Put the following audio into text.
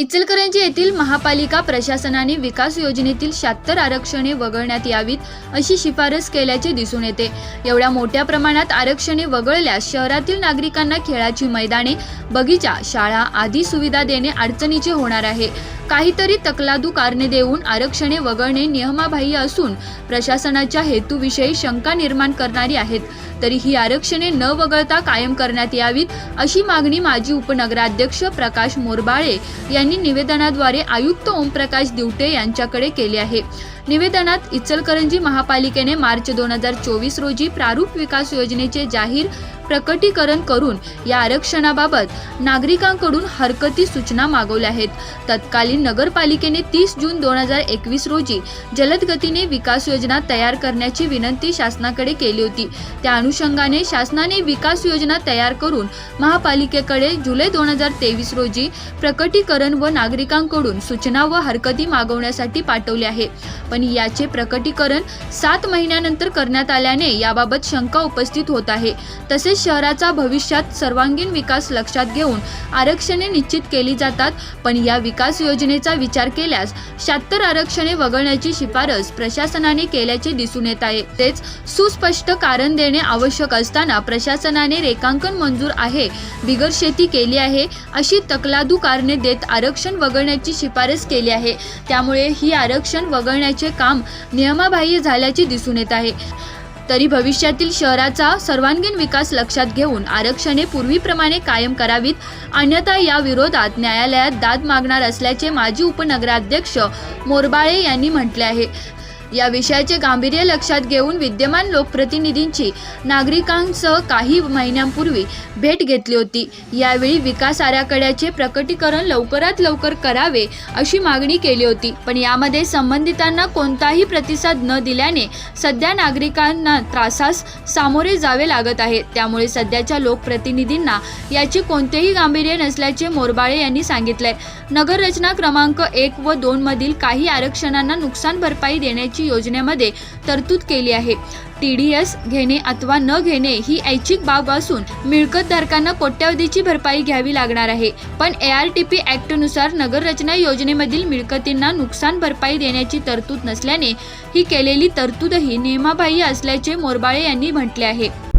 इचलकरंजी येथील महापालिका प्रशासनाने विकास योजनेतील शहात्तर आरक्षणे वगळण्यात यावीत अशी शिफारस केल्याचे दिसून येते. एवढ्या मोठ्या प्रमाणात आरक्षणे वगळल्यास शहरातील नागरिकांना खेळाची मैदाने बगीचा शाळा आदी सुविधा देणे अडचणीचे होणार आहे. काहीतरी तकलादू कारणे देऊन आरक्षणे वगळणे नियमाबाह्य असून प्रशासनाच्या हेतूविषयी शंका निर्माण करणारी आहेत. तरी ही आरक्षणे न वगळता कायम करण्यात यावीत अशी मागणी माजी उपनगराध्यक्ष प्रकाश मोरबाळे यांनी यांनी निवेदनाद्वारे आयुक्त ओमप्रकाश दिवटे यांच्याकडे केले आहे. निवेदनात इचलकरंजी महापालिकेने मार्च दोन हजार चोवीस रोजी प्रारूप विकास योजनेचे जाहीर प्रकटीकरण करून या आरक्षणाबाबत नागरिकांकडून हरकती सूचना मागवल्या आहेत. तत्कालीन नगरपालिकेने तीस जून दोन हजार एकवीस रोजी जलद गतीने विकास योजना तयार करण्याची विनंती शासनाकडे केली होती. त्या अनुषंगाने शासनाने विकास योजना तयार करून महापालिकेकडे जुलै दोन हजार तेवीस रोजी प्रकटीकरण व नागरिकांकडून सूचना व हरकती मागवण्यासाठी पाठवले आहे. पण याचे प्रकटीकरण सात महिन्यानंतर करण्यात आल्याने याबाबत शंका उपस्थित होत आहे. तसेच शहराचा भविष्यात सर्वांगीण विकास लक्षात घेऊन आरक्षणे निश्चित केली जातात. पण या विकास योजनेचा विचार केल्यास शहात्तर आरक्षणे वगळण्याची शिफारस प्रशासनाने केल्याचे दिसून येत आहे. तेच सुस्पष्ट कारण देणे आवश्यक असताना प्रशासनाने रेखांकन मंजूर आहे. बिगर शेती केली आहे अशी तकलादू कारणे देत आरक्षण आरक्षण वगळण्याची शिफारस केली आहे. त्यामुळे ही आरक्षण वगळण्याचे काम नियमाबाह्य झाल्याचे दिसून येत आहे. तरी भविष्यातील शहराचा सर्वांगीण विकास लक्षात घेऊन आरक्षणे पूर्वीप्रमाणे कायम करावीत अन्यथा या विरोधात न्यायालयात दाद मागणार असल्याचे माजी उपनगराध्यक्ष मोरबाळे यांनी म्हटले आहे. या विषयाचे गांभीर्य लक्षात घेऊन विद्यमान लोकप्रतिनिधींची नागरिकांसह काही महिन्यांपूर्वी भेट घेतली होती. यावेळी विकास आराखड्याचे प्रकटीकरण लवकरात लवकर करावे अशी मागणी केली होती. पण यामध्ये संबंधितांना कोणताही प्रतिसाद न दिल्याने सध्या नागरिकांना त्रासास सामोरे जावे लागत आहे. त्यामुळे सध्याच्या लोकप्रतिनिधींना याचे कोणतेही गांभीर्य नसल्याचे मोरबाळे यांनी सांगितले नगररचना क्रमांक एक व दोन मधील काही आरक्षणांना नुकसान भरपाई देण्याची योजनेमध्ये तरतूद केली आहे. टी डी एस घेणे अथवा न घेणे ही ऐच्छिक बाब असून मिळकतधारकांना कोट्यावधीची भरपाई घ्यावी लागणार आहे. पण ए आर टी पी ॲक्टनुसार नगररचना योजनेमधील मिळकतींना नुकसान भरपाई देण्याची तरतूद नसल्याने ही केलेली तरतूदही नियमाबाह्य असल्याचे मोरबाळे यांनी म्हटले आहे.